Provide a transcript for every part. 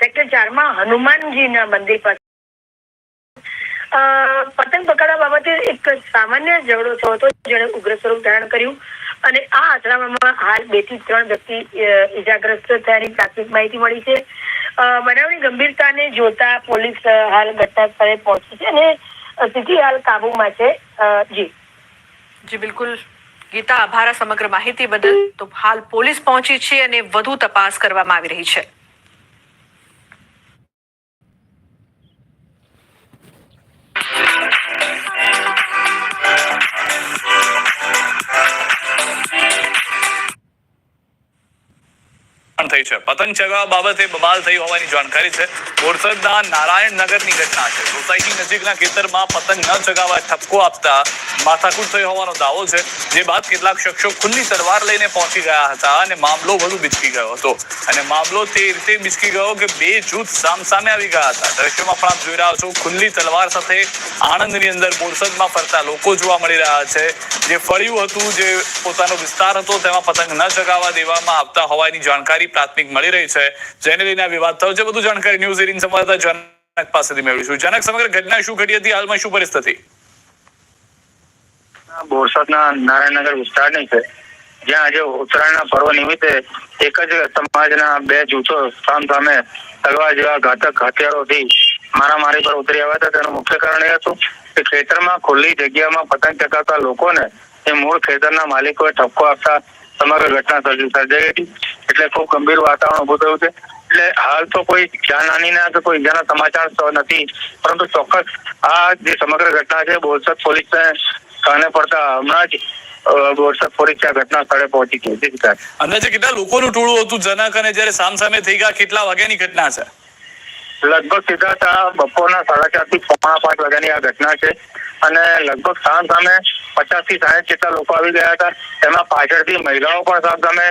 Sector ચારમાં હનુમાનજીના મંદિર પાસે. પતંગ પકડવા બાબતે એક સામાન્ય ઝઘડો થયો હતો, જેણે ઉગ્ર સ્વરૂપ ધારણ કર્યું અને આ અથડામણમાં હાલ બેથી ત્રણ વ્યક્તિ ઇજાગ્રસ્ત થયાની પ્રાથમિક માહિતી મળી છે. બનાવની ગંભીરતાને જોતા પોલીસ હાલ ઘટના સ્થળે પહોંચી છે અને સ્થિતિ હાલ કાબુમાં છે. જી. જી, બિલકુલ. ગીતા આભાર સમગ્ર માહિતી બદલ તો હાલ પોલીસ પહોંચી છે અને વધુ તપાસ કરવામાં આવી રહી છે. છે. પતંગ ચગાવવા બાબતે બબાલ થઈ હોવાની જાણકારી છે. બોરસદના નારાયણનગરની ઘટના છે. સોસાયટી નજીકના ખેતરમાં પતંગ ન ચગાવવા ઠપકો આપતા માથાકૂટ થઈ હોવાનો દાવો છે, જે બાદ કેટલાક શખ્સો ખુલ્લી તલવાર લઈને પહોંચી ગયા હતા અને મામલો વધુ બિચકી ગયો હતો. અને મામલો તે રીતે બિચકી ગયો કે બે જૂથ સામસામે આવી ગયા હતા. દ્રશ્યમાં પણ આપ જોઈ રહ્યા છો, ખુલ્લી તલવાર સાથે આણંદની અંદર બોરસદમાં ફરતા લોકો જોવા મળી રહ્યા છે. જે ફળ્યું હતું, જે પોતાનો વિસ્તાર હતો, તેમાં પતંગ ન ચગાવવા દેવામાં આવતા હોવાની જાણકારી પ્રાથમિક મળી રહી છે. જેને લઈને આ વિવાદ થયો. છે બધું જાણકારી ન્યૂઝ એટીન સંવાદદાતા જનક પાસેથી મેળવીશું. જનક, સમગ્ર ઘટના શું ઘટી હતી? હાલમાં શું પરિસ્થિતિ? બોરસદના નારાયણનગર વિસ્તારની છે. જ્યાં આજે ઉત્તરાયણના પર્વ નિમિત્તે એક જ સમાજના બે જૂથો સામ સામે તલવાર જેવા ઘાતક હથિયારોથી મારામારી પર ઉતરી આવ્યા હતા. તેનું મુખ્ય કારણ એ હતું કે ખેતરમાં ખુલ્લી જગ્યામાં પતંગ ચકાવતા લોકોને એ મૂળ ખેતરના માલિકોએ ઠપકો આપતા સમગ્ર ઘટના સર્જી સર્જાઈ હતી. એટલે ખૂબ ગંભીર વાતાવરણ ઉભું થયું છે. એટલે હાલ તો કોઈ જાનહાનિના કે કોઈ ઈજાના સમાચાર નથી. પરંતુ ચોક્કસ આ જે સમગ્ર ઘટના છે બોરસદ પોલીસને કાને પડતા હમણાં જ બોરસદ પોલીસ આ ઘટના સ્થળે પહોંચી ગઈ છે અને જે કેટલા લોકોનું ટોળું હતું જનક અને સામ સામે થઈ ગયા કેટલા વાગ્યાની ઘટના છે? લગભગ સીધા બપોરના સાડા ચારથી પોણા પાંચ વાગ્યાની આ ઘટના છે. અને લગભગ સામ સામે પચાસથી સાઠ જેટલા લોકો આવી ગયા હતા. તેમાં પાછળથી મહિલાઓ પણ સામ સામે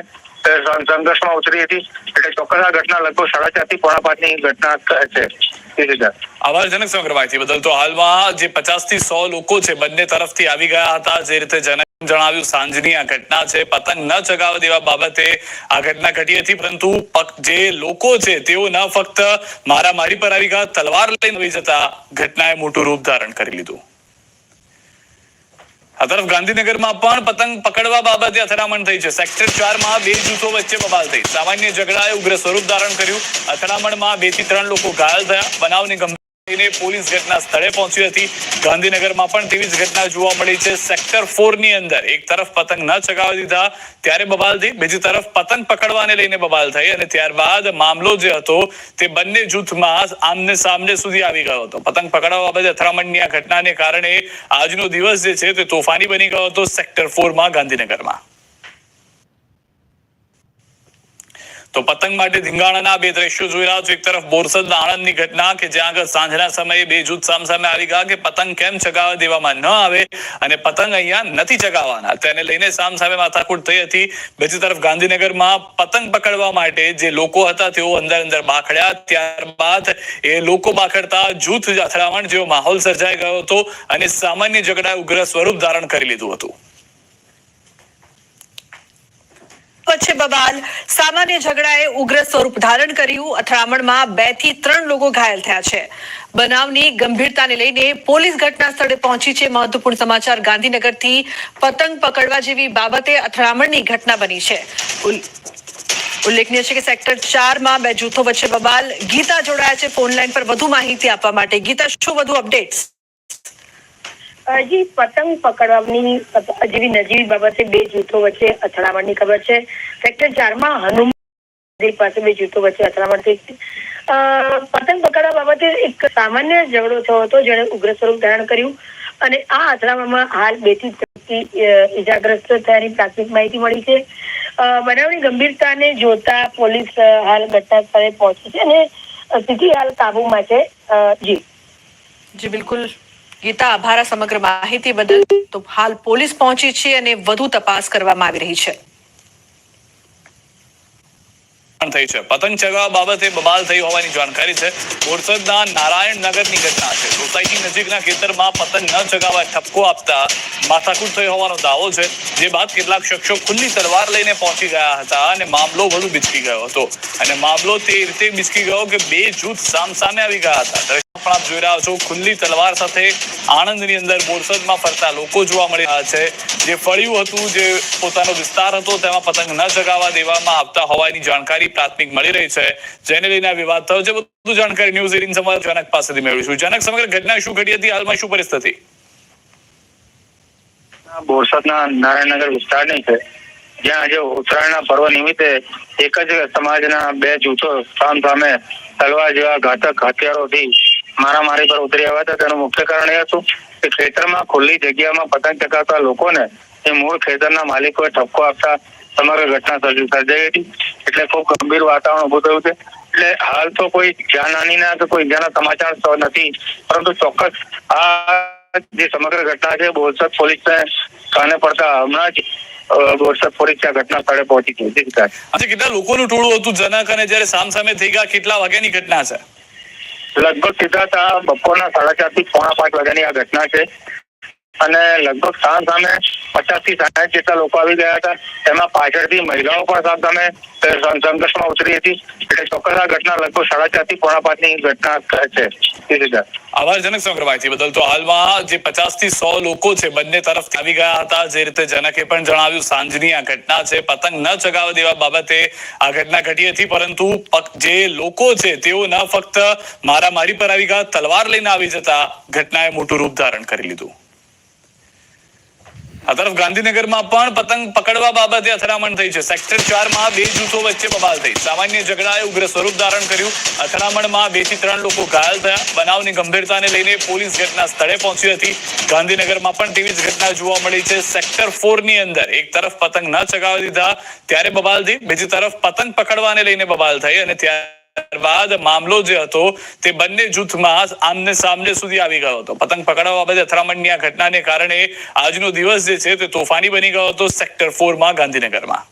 સંઘર્ષમાં ઉતરી હતી. એટલે ચોક્કસ આ ઘટના લગભગ સાડા ચારથી પોણા પાંચની ઘટના છે. સિદ્ધાર્થ. આભારજનક સમગ્ર માહિતી બદલ તો હાલમાં જે પચાસથી સો લોકો છે, બંને તરફથી આવી ગયા હતા. જે રીતે જનક જણાવ્યું, સાંજની આ ઘટના છે. પતંગ ન ચગાવવા દેવા બાબતે આ ઘટના ઘટી હતી, પરંતુ જે લોકો છે, તેઓ ન ફક્ત મારામારી પર આવી ગયા, તલવાર લઈને આવી જતા ઘટનાએ મોટું રૂપ ધારણ કરી લીધું. આ તરફ ગાંધીનગરમાં પણ પતંગ પકડવા બાબતે અથડામણ થઈ છે. સેક્ટર ચારમાં બે જૂથો વચ્ચે બબાલ થઈ. સામાન્ય ઝઘડાએ ઉગ્ર સ્વરૂપ ધારણ કર્યું. અથડામણમાં બેથી ત્રણ લોકો ઘાયલ થયા. બનાવની ગંભીર લઈને પોલીસ ઘટના સ્થળે પહોંચી હતી. ગાંધીનગરમાં પણ તેવી જ ઘટના જોવા મળી છે. સેક્ટર ફોરની અંદર એક તરફ પતંગ ન ચગાવી દીધા, ત્યારે બબાલ થઈ. બીજી તરફ પતંગ પકડવાને લઈને બબાલ થઈ અને ત્યારબાદ મામલો જે હતો તે બંને જૂથમાં આમને સામને સુધી આવી ગયો હતો. પતંગ પકડવા બાબતે અથડામણની આ ઘટનાને કારણે આજનો દિવસ જે છે તે તોફાની બની ગયો હતો સેક્ટર ફોરમાં ગાંધીનગરમાં. તો પતંગ માટે ધીંગાણાના બે દ્રશ્યો જોઈ રહ્યા છો. એક તરફ બોરસદ આણંદની ઘટના કે જ્યાં આગળ સાંજના સમયે બે જૂથ સામસામે આવી ગયા કે પતંગ કેમ ચગાવવા દેવામાં ન આવે અને પતંગ અહીંયા નથી ચગાવવાના. તેને લઈને સામસામે માથાકૂટ થઈ હતી. બીજી તરફ ગાંધીનગરમાં પતંગ પકડવા માટે જે લોકો હતા તેઓ અંદર અંદર બાખડ્યા. ત્યારબાદ એ લોકો બાખડતા જૂથ અથડામણ જેવો માહોલ સર્જાઈ ગયો હતો અને સામાન્ય ઝઘડાએ ઉગ્ર સ્વરૂપ ધારણ કરી લીધું હતું. વચ્ચે બબાલ. સામાન્ય ઝઘડાએ ઉગ્ર સ્વરૂપ ધારણ કર્યું. અથડામણમાં બેથી ત્રણ લોકો ઘાયલ થયા છે. બનાવની ગંભીરતાને લઈને પોલીસ ઘટના સ્થળે પહોંચી છે મહત્વપૂર્ણ સમાચાર. ગાંધીનગરથી પતંગ પકડવા જેવી બાબતે અથડામણની ઘટના બની છે. ઉલ્લેખનીય છે કે સેક્ટર ચારમાં બે જૂથો વચ્ચે બબાલ ગીતા જોડાયા છે. ફોન લાઈન પર વધુ માહિતી આપવા માટે. ગીતા, શું વધુ અપડેટ્સ? હજી પતંગ પકડવાની જેવી નજીવી બાબતે બે જૂથો વચ્ચે અથડામણની ખબર છે. સેક્ટર ચારમાં હનુમાન પાસે બે જૂથો વચ્ચે અથડામણ થઈ હતી. પતંગ પકડવા બાબતે એક સામાન્ય ઝઘડો થયો હતો, જેણે ઉગ્ર સ્વરૂપ ધારણ કર્યું અને આ અથડામણમાં હાલ બેથી ઇજાગ્રસ્ત થયાની પ્રાથમિક માહિતી મળી છે. બનાવની ગંભીરતાને જોતા પોલીસ હાલ ઘટના સ્થળે પહોંચી છે અને સ્થિતિ હાલ કાબુમાં છે. જી. જી, બિલકુલ. ગીતા આભાર સમગ્ર માહિતી બદલ તો હાલ પોલીસ પહોંચી છે અને વધુ તપાસ કરવામાં આવી રહી છે. થઈ છે. પતંગ ચગાવવા બાબતે બબાલ થઈ હોવાની જાણકારી છે. બોરસદના નારાયણ નગરની ઘટના છે. સોસાયટી નજીકના ખેતરમાં પતંગ ન ચગાવવા ઠપકો આપતા માથાકૂટ થઈ હોવાનો દાવો છે, જે બાદ કેટલાક શખ્સો ખુલ્લી તલવાર લઈને પહોંચી ગયા હતા અને મામલો વધુ બિચકી ગયો હતો. અને મામલો તે રીતે બિચકી ગયો કે બે જૂથ સામસામે આવી ગયા હતા. પણ જોઈ રહ્યા છો. ખુલ્લી તલવાર સાથે આણંદની અંદર બોરસદમાં ફરતા લોકો જોવા મળી રહ્યા છે. જે ફળ્યું હતું, જે પોતાનો વિસ્તાર હતો, તેમાં પતંગ ન ચગાવવા દેવામાં આવતા હોવાની જાણકારી પ્રાથમિક મળી રહી છે. જેને લઈને વિવાદ થયો છે. વધુ જાણકારી ન્યૂઝ એટીન સમાજ જનક પાસેથી મેળવીશું. જનક, સમગ્ર ઘટના શું ઘટી હતી? હાલમાં શું પરિસ્થિતિ? બોરસદના નારાયણનગર વિસ્તારની છે. જ્યાં આજે ઉત્તરાયણના પર્વ નિમિત્તે એક જ સમાજના બે જૂથો સામ સામે તલવાર જેવા ઘાતક હથિયારોથી મારામારી પર ઉતરી આવ્યા હતા. તેનું મુખ્ય કારણ એ હતું કે ખેતરમાં ખુલ્લી જગ્યામાં પતંગ ચગાવતા લોકોને એ મૂળ ખેતરના માલિકોએ ઠપકો આપતા સમગ્ર ઘટના સર્જી સર્જાઈ હતી. એટલે ખૂબ ગંભીર વાતાવરણ ઉભું થયું છે. એટલે હાલ તો કોઈ જાનહાનીના કે કોઈ ઈજાના સમાચાર નથી. પરંતુ ચોક્કસ આ જે સમગ્ર ઘટના છે, બોરસદ પોલીસને કાને પડતા હમણાં જ બોરસદ પોલીસ આ ઘટના સ્થળે પહોંચી. આજે કેટલા લોકોનું ટોળું હતું? જનક અને જ્યારે સામસામે થઈ ગયા, કેટલા વાગ્યાની ઘટના છે? લગભગ સીધા હતા બપોરના સાડા ચારથી પોણા પાંચ વાગ્યાની આ ઘટના છે. અને લગભગ સામ સામે પચાસથી સાઠ જેટલા લોકો આવી ગયા હતા. તેમાં પાછળથી મહિલાઓ પણ સામ સામે સંઘર્ષમાં ઉતરી હતી. એટલે ચોક્કસ આ ઘટના લગભગ સાડા ચારથી પોણા પાંચની ઘટના છે. જી સાહેબ. આભારજનક સમગ્ર માહિતી બદલ. તો હાલમાં જે પચાસથી સો લોકો છે બંને તરફ આવી ગયા હતા. જે રીતે જનકે પણ જણાવ્યું, સાંજની આ ઘટના છે. પતંગ ન ચગાવવા દેવા બાબતે આ ઘટના ઘટી હતી, પરંતુ જે લોકો છે તેઓ ન ફક્ત મારામારી પર આવી ગયા, તલવાર લઈને આવી જતા ઘટનાએ મોટું રૂપ ધારણ કરી લીધું. આ તરફ ગાંધીનગરમાં પણ પતંગ પકડવા બાબતે અથડામણ થઈ છે. સેક્ટર ચારમાં બે જૂથો વચ્ચે બબાલ થઈ. સામાન્ય ઝઘડાએ ઉગ્ર સ્વરૂપ ધારણ કર્યું. અથડામણમાં બેથી ત્રણ લોકો ઘાયલ થયા. બનાવની ગંભીરતાને લઈને પોલીસ ઘટના સ્થળે પહોંચી હતી. ગાંધીનગરમાં પણ તેવી જ ઘટના જોવા મળી છે. સેક્ટર ફોરની અંદર એક તરફ પતંગ ન ચગાવી દીધા, ત્યારે બબાલ થઈ. બીજી તરફ પતંગ પકડવાને લઈને બબાલ થઈ અને ત્યારબાદ મામલો જે હતો તે બંને જૂથમાં આમને સામને સુધી આવી ગયો હતો. પતંગ પકડાવવા બાબતે અથડામણની આ ઘટનાને કારણે આજનો દિવસ જે છે તે તોફાની બની ગયો હતો સેક્ટર ફોરમાં ગાંધીનગરમાં.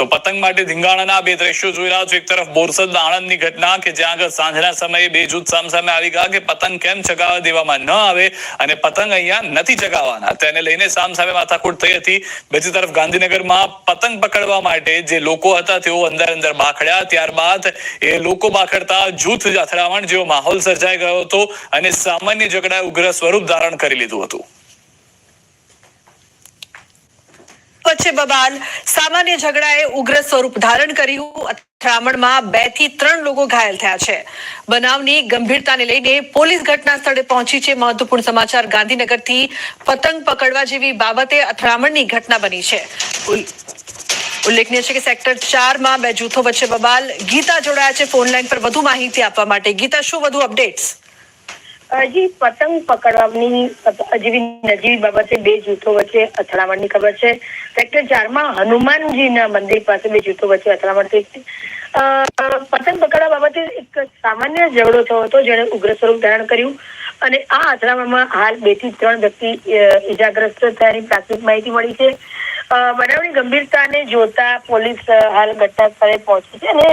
તો પતંગ માટે ધીંગાણાના બે દ્રશ્યો જોઈ રહ્યા છો. એક તરફ બોરસદ આણંદની ઘટના કે જ્યાં આગળ સાંજના સમયે બે જૂથ સામસામે આવી ગયા કે પતંગ કેમ ચગાવવા દેવામાં ન આવે અને પતંગ અહીંયા નથી ચગાવવાના. તેને લઈને સામસામે માથાકૂટ થઈ હતી. બીજી તરફ ગાંધીનગરમાં પતંગ પકડવા માટે જે લોકો હતા તેઓ અંદર અંદર બાખડ્યા. ત્યારબાદ એ લોકો બાખડતા જૂથ અથડામણ જેવો માહોલ સર્જાઈ ગયો હતો અને સામાન્ય ઝઘડાએ ઉગ્ર સ્વરૂપ ધારણ કરી લીધું હતું. વચ્ચે બબાલ સામાન્ય ઝઘડાએ ઉગ્ર સ્વરૂપ ધારણ કર્યું. અથડામણમાં બેથી ત્રણ લોકો ઘાયલ થયા છે. બનાવની ગંભીરતાને લઈને પોલીસ ઘટના સ્થળે પહોંચી છે મહત્વપૂર્ણ સમાચાર. ગાંધીનગરથી પતંગ પકડવા જેવી બાબતે અથડામણની ઘટના બની છે. ઉલ્લેખનીય છે કે સેક્ટર ચારમાં બે જૂથો વચ્ચે બબાલ ગીતા જોડાયા છે ફોન લાઈન પર વધુ માહિતી આપવા માટે. ગીતા, શું વધુ અપડેટ્સ? હજી પતંગ પકડવાની જેવી નજીવી બાબતે બે જૂથો વચ્ચે અથડામણની ખબર છે. સેક્ટર ચારમાં હનુમાનજીના મંદિર પાસે બે જૂથો વચ્ચે અથડામણ થઈ છે. પતંગ પકડવા બાબતે એક સામાન્ય ઝઘડો થયો હતો, જેણે ઉગ્ર સ્વરૂપ ધારણ કર્યું અને આ અથડામણમાં હાલ બેથી ત્રણ વ્યક્તિ ઈજાગ્રસ્ત થયાની પ્રાથમિક માહિતી મળી છે. બનાવની ગંભીરતાને જોતા પોલીસ હાલ ઘટના સ્થળે પહોંચી છે અને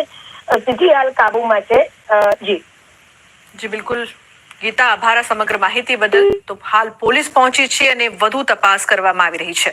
સ્થિતિ હાલ કાબુમાં છે. જી. જી, બિલકુલ. ગીતા આભાર સમગ્ર માહિતી બદલ તો હાલ પોલીસ પહોંચી છે અને વધુ તપાસ કરવામાં આવી રહી છે.